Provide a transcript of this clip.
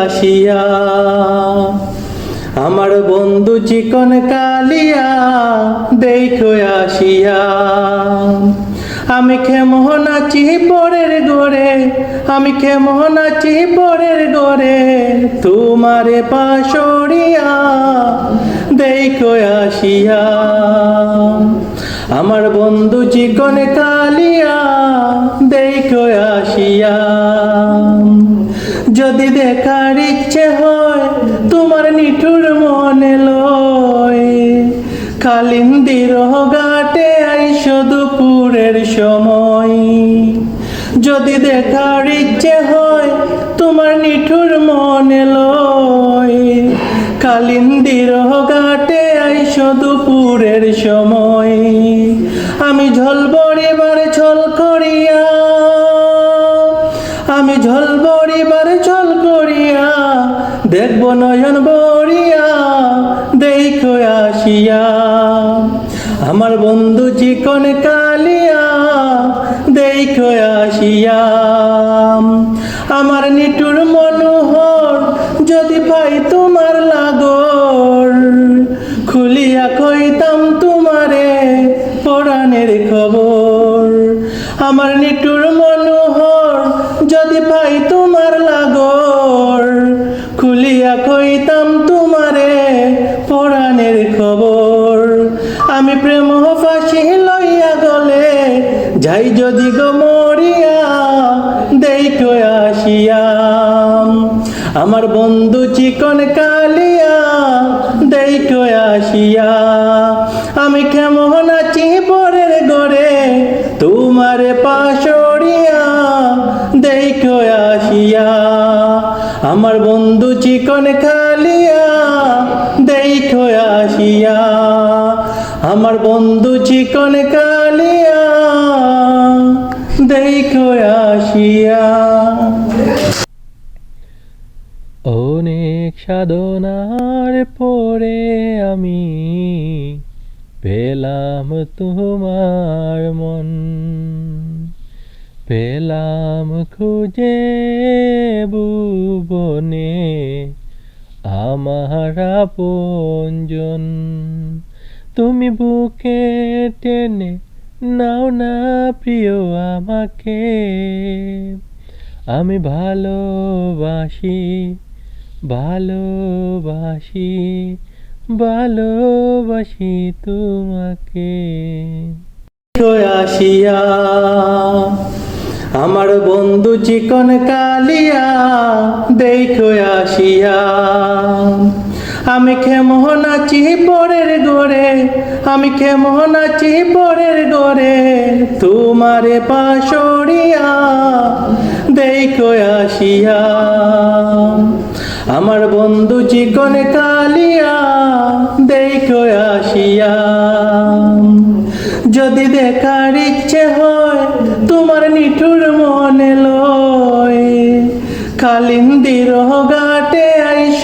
আসিয়া, আমার বন্ধু চিকন কালিয়া, দেখো আসিয়া, আমি কেমন নাচি পরের গোরে আমি কেমন নাচি পরের গোরে তোমারে পাশরিয়া দেখো আসিয়া, আমার বন্ধু চিকন কালিয়া, দেখো আসিয়া। যদি দেখার ইচ্ছে হয়, তোমার নিঠুর মনে লয়। কালিন্দির ঘাটে আইস দুপুরের সময়। যদি দেখার ইচ্ছে হয়, তোমার নিঠুর মনে লয়। কালিন্দির ঘাটে আইস দুপুরের সময়। আমি ঝলবড়িবার ছল করিয়া, আমি ঝল বড়িবার করিয়া দেখব নয়ন বড়িয়া দেখো আসিয়া। আমার বন্ধু চিকন কালিয়া, দেখো আসিয়া। আমার নিটুর মনোহর, যদি পাই তোমার লাগর, খুলিয়া কইতাম তোমারে পরাণের খবর। আমার নিটুর মনোহর আমি প্রেম ফাঁসি লইয়া গলে, যাই যদি গো মরিয়া দেখো আসিয়া। আমার বন্ধু চিকন কালিয়া দেখো আসিয়া। আমি কেমন আছি পরের গড়ে তোমারে পাশরিয়া দেখো আসিয়া। আমার বন্ধু চিকন কালিয়া দেখো আসিয়া। আমার বন্ধু চিকন কালিয়া, দেখো আসিয়া। অনেক সাধনার পরে আমি পেলাম তোমার মন। পেলাম খুঁজে বুবনে আমার আপনজন। তুমি বুকে টেনে নাও না প্রিয় আমাকে। আমি ভালোবাসি ভালোবাসি ভালোবাসি তোমাকে। আসিয়া, আমার বন্ধু চিকন কালিয়া, দেখো আসিয়া। আমি কেমন আছি পরের গোরে আমি কেমন আছি পরের গোরে তোমারে পাশরিয়া দেখো আসিয়া। আমার বন্ধু চিকন কালিয়া, দেখো আসিয়া। যদি দেখার ইচ্ছে হয়, তোমার নিঠুর মনে লয়। কালিন্দির ঘাটে আইস